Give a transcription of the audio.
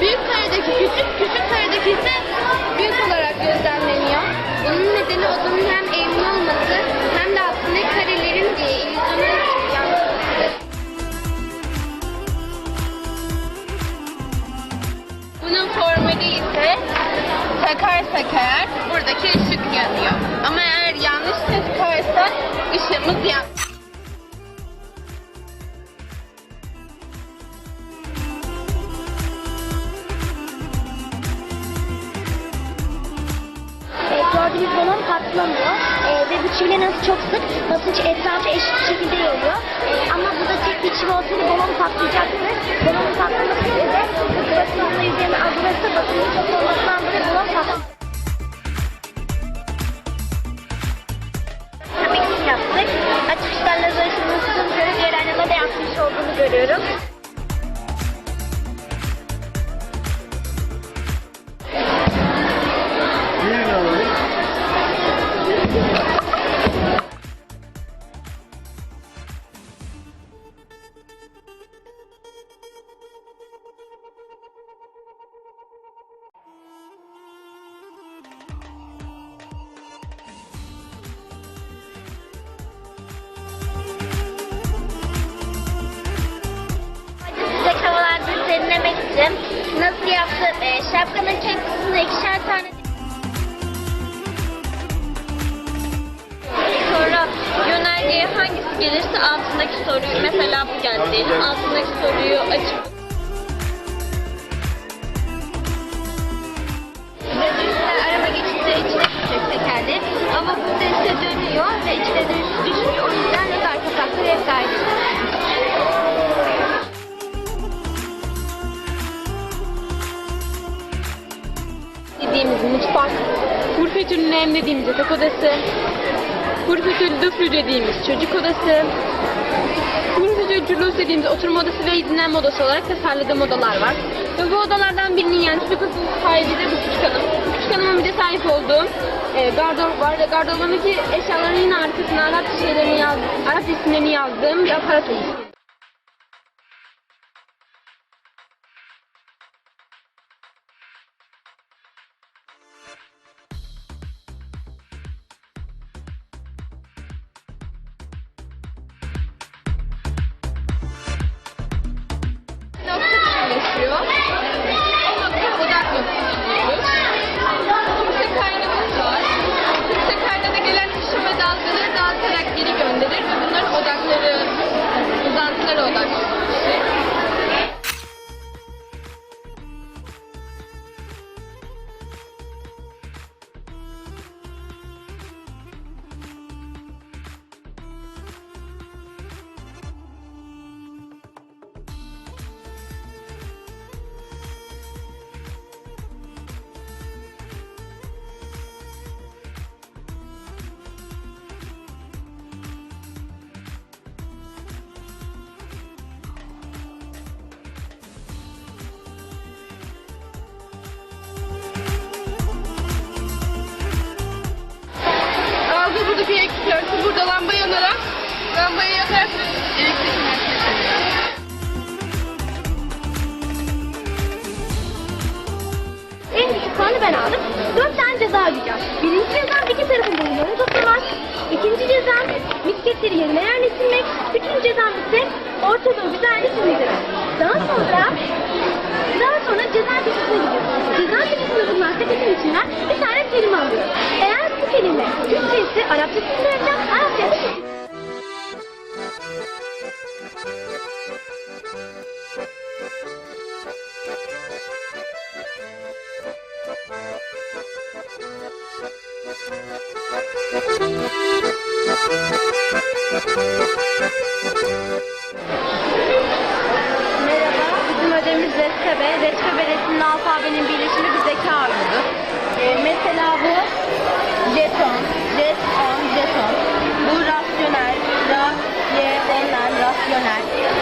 büyük karedeki küçük, küçük karedeki ise büyük olarak gözlemleniyor. Bunun nedeni odanın hem eğimli olması hem de altındaki karelerin illüzyonu yansıtması. Bunun formülü ise takarsak eğer buradaki ışık yanıyor. Ama eğer yanlış takarsak ışığımız yanmıyor. Gördüğünüz balon patlamıyor. E, ve bu çivilerin çok sık basınç etrafı eşit bir şekilde yayılıyor. E, ama bu da tek bir çivi olsaydı balon patlayacaktı. Balonun patlaması de basınçla yüzeyini azalırsa basıncın çok olmasından dolayı balon patlamıyor. Tabii ki yaptık. Açık görüp yerlerine de yapmış olduğunu görüyorum. İçin nasıl yaptım? E, şapkanın çantısında ikişer tane Sonra yönergeye hangisi gelirse altındaki soruyu mesela bu geldi diyelim. Altındaki soruyu açıp araba geçince içine düşecek tekerleği. Nem dediğimiz yatak odası, Kurfetül Düflü dediğimiz çocuk odası, Kurfetül Cülus dediğimiz oturma odası ve dinlenme odası olarak tasarladığım odalar var. Ve bu odalardan birinin yani çocuk odasının sahibi de bu küçük hanım. Küçük hanımın bir de sahip olduğum e, gardırop var ve gardırobundaki eşyaların yine arkasına Arapça şeylerini yaz, Arap isimlerini yazdığım bir aparat oluşturuyor. Elektrik örtüsü burada lamba yanarak lambayı yakarak elektrik. En düşük puanı ben aldım. Dört tane ceza ödeyeceğim. Birinci cezam iki tarafın boyunlarını toplamak. İkinci cezam misketleri yerine yerleştirmek. Üçüncü cezam ise ortalığı güzelce çizmek. Daha sonra daha sonra ceza köşesine gidiyoruz. Ceza köşesinde bulunan sepetin içinden bir tane kelime alıyoruz. Eğer bu kelime Türkçe ise Arapçasını vereceğim, Arapça ise Türkçe. Merhaba, bizim ödevimiz Reskabe. Reskabe resimli alfabenin birleşimi bir zeka oyunudur. E, 我拿。